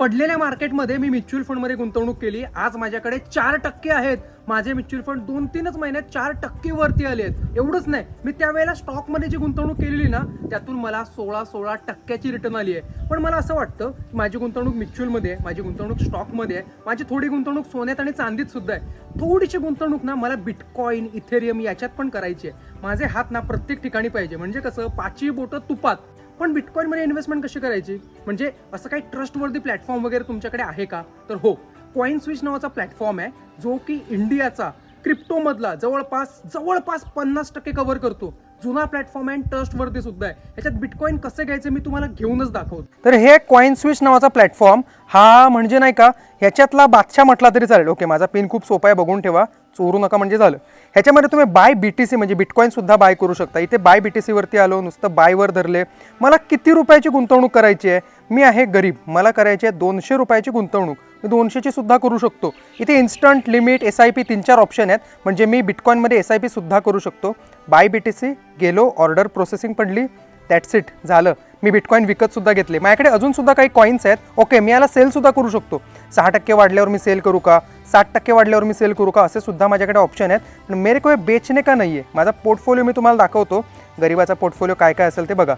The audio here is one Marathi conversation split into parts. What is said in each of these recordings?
पडलेल्या मार्केटमध्ये मी म्युच्युअल फंडमध्ये गुंतवणूक केली. आज माझ्याकडे चार टक्के आहेत. माझे म्युच्युअल फंड दोन तीनच महिन्यात चार टक्के वरती आले आहेत. एवढंच नाही. मी त्यावेळेला स्टॉकमध्ये जी गुंतवणूक केलेली ना त्यातून मला सोळा सोळा टक्क्याची रिटर्न आली आहे. पण मला असं वाटतं की माझी गुंतवणूक म्युच्युअलमध्ये आहे माझी गुंतवणूक स्टॉकमध्ये आहे माझी थोडी गुंतवणूक सोन्यात आणि चांदीत सुद्धा आहे. थोडीशी गुंतवणूक ना मला बिटकॉईन इथेरियम याच्यात पण करायची आहे. माझे हात ना प्रत्येक ठिकाणी पाहिजे. म्हणजे कसं पाचवी बोटं तुपात. पण बिटकॉईनमध्ये इन्व्हेस्टमेंट कशी करायची? म्हणजे असं काही ट्रस्टवर्दी प्लॅटफॉर्म वगैरे तुमच्याकडे आहे का? तर हो कॉईन स्विच नावाचा प्लॅटफॉर्म आहे जो की इंडियाचा क्रिप्टोमधला जवळपास जवळपास पन्नास टक्के कव्हर करतो. जुना प्लॅटफॉर्म आहे ट्रस्टवरती सुद्धा आहे. ह्याच्यात बिटकॉईन कसं घ्यायचं मी तुम्हाला घेऊनच दाखवतो. तर हे कॉईन स्विच नावाचा प्लॅटफॉर्म हा म्हणजे नाही का ह्याच्यातला बादशाह म्हटला तरी चालेल. ओके माझा पिन खूप सोपा आहे बघून ठेवा. चोरू नका म्हणजे झालं. ह्याच्यामध्ये तुम्ही बाय बी टी सी म्हणजे बिटकॉईन सुद्धा बाय करू शकता. इथे बाय बी टी सीवरती आलो नुसतं बायवर धरले. मला किती रुपयाची गुंतवणूक करायची आहे? मी आहे गरीब. मला करायची आहे दोनशे रुपयाची गुंतवणूक. मी दोनशेची सुद्धा करू शकतो. इथे instant limit S I P तीन चार ऑप्शन आहेत. म्हणजे मी बिटकॉईनमध्ये एस आय पी सुद्धा करू शकतो. बाय बी टी सी गेलो ऑर्डर प्रोसेसिंग पडली दॅट्स इट झालं. मी बिटकॉईन विकतसुद्धा घेतले. माझ्याकडे अजूनसुद्धा काही कॉईन्स आहेत. ओके मी याला सेलसुद्धा करू शकतो. सहा टक्के वाढल्यावर मी सेल करू का? साठ टक्के वाढल्यावर मी सेल करू का? असे सुद्धा माझ्याकडे ऑप्शन आहेत. पण मेरे को बेचने बेचणे का नाही आहे माझा पोर्टफोलिओ मी तुम्हाला दाखवतो. गरीबाचा पोर्टफोलिओ काय काय असेल ते बघा.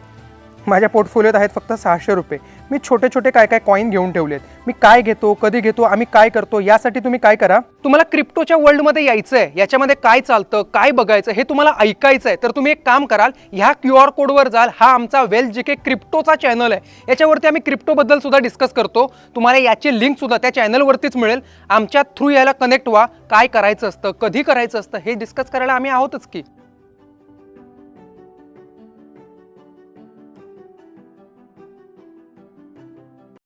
माझ्या पोर्टफोलिओत आहेत फक्त सहाशे रुपये. मी छोटे छोटे काय काय कॉईन घेऊन ठेवलेत. मी काय घेतो कधी घेतो आम्ही काय करतो यासाठी तुम्ही काय करा. तुम्हाला क्रिप्टोच्या वर्ल्डमध्ये यायचं आहे याच्यामध्ये काय चालतं काय बघायचं हे तुम्हाला ऐकायचं आहे तर तुम्ही एक काम कराल ह्या क्यू आर कोडवर जाल. हा आमचा वेल जे के क्रिप्टोचा चॅनल आहे. याच्यावरती आम्ही क्रिप्टोबद्दल सुद्धा डिस्कस करतो. तुम्हाला याची लिंक सुद्धा त्या चॅनलवरतीच मिळेल. आमच्या थ्रू याला कनेक्ट व्हा. काय करायचं असतं कधी करायचं असतं हे डिस्कस करायला आम्ही आहोतच की.